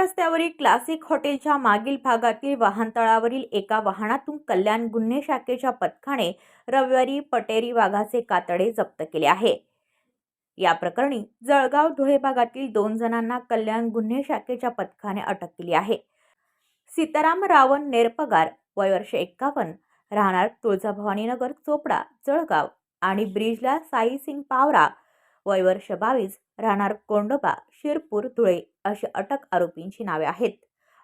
रस्त्यावरील क्लासिक हॉटेलच्या मागील भागातील वाहनतळावरील एका वाहनातून कल्याण गुन्हे शाखेच्या पथकाने रविवारी पटेरी वाघाचे कातडे जप्त केले आहे. या प्रकरणी जळगाव धुळे भागातील दोन जणांना कल्याण गुन्हे शाखेच्या पथकाने अटक केली आहे. सीताराम रावण नेरपगार वय वर्ष एक्कावन्न राहणार तुळजाभवानीनगर चोपडा जळगाव आणि ब्रिजला साईसिंग पावरा वय वर्ष बावीस राहणार कोंडोबा शिरपूर धुळे अशी अटक आरोपींची नावे आहेत.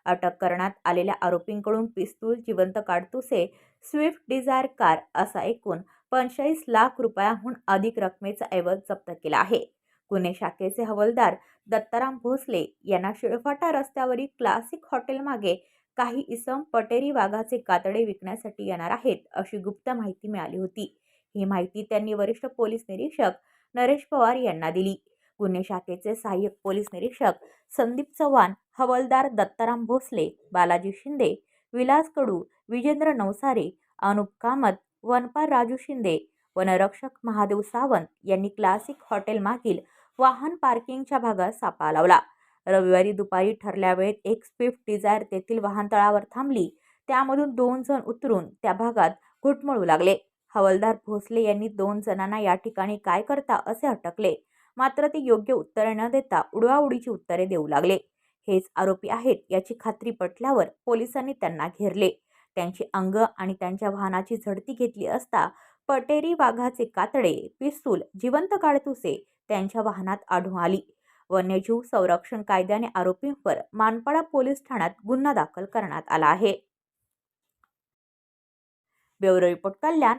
अटक करण्यात आलेल्या आरोपींकडून पिस्तूल जिवंत काडतुसे स्विफ्ट डिझायर कार असा एकूण पंचेचाळीस लाख रुपयाहून अधिक रकमेचा ऐवज जप्त केला आहे. गुन्हे शाखेचे हवालदार दत्ताराम भोसले यांना शिळफाटा रस्त्यावरील क्लासिक हॉटेलमागे काही इसम पटेरी वाघाचे कातडे विकण्यासाठी येणार आहेत अशी गुप्त माहिती मिळाली होती. ही माहिती त्यांनी वरिष्ठ पोलीस निरीक्षक नरेश पवार यांना दिली. गुन्हे शाखेचे सहाय्यक पोलीस निरीक्षक संदीप चव्हाण हवालदार दत्ताराम भोसले बालाजी शिंदे विलास कडू विजेंद्र नवसारे अनुप कामत वनपाल राजू शिंदे वनरक्षक महादेव सावंत यांनी क्लासिक हॉटेलमागील वाहन पार्किंगच्या भागात सापळा लावला. रविवारी दुपारी ठरल्या वेळेत एक स्विफ्ट डिझायर तेथील वाहनतळावर थांबली. त्यामधून दोन जण उतरून त्या भागात घुटमळू लागले. हवलदार भोसले यांनी दोन जणांना या ठिकाणी काय करता असे अटकले. मात्र ते योग्य उत्तरे न देता उडवाउडीची उत्तरे देऊ लागले. हेच आरोपी आहेत याची खात्री पटल्यावर पोलिसांनी त्यांना घेरले. त्यांची अंग आणि त्यांच्या वाहनाची झडती घेतली असता पटेरी वाघाचे कातडे पिस्तूल जिवंत काडतुसे त्यांच्या वाहनात आढळून आली. वन्यजीव संरक्षण कायद्याने आरोपींवर मानपाडा पोलीस ठाण्यात गुन्हा दाखल करण्यात आला आहे. ब्युरो रिपोर्ट कल्याण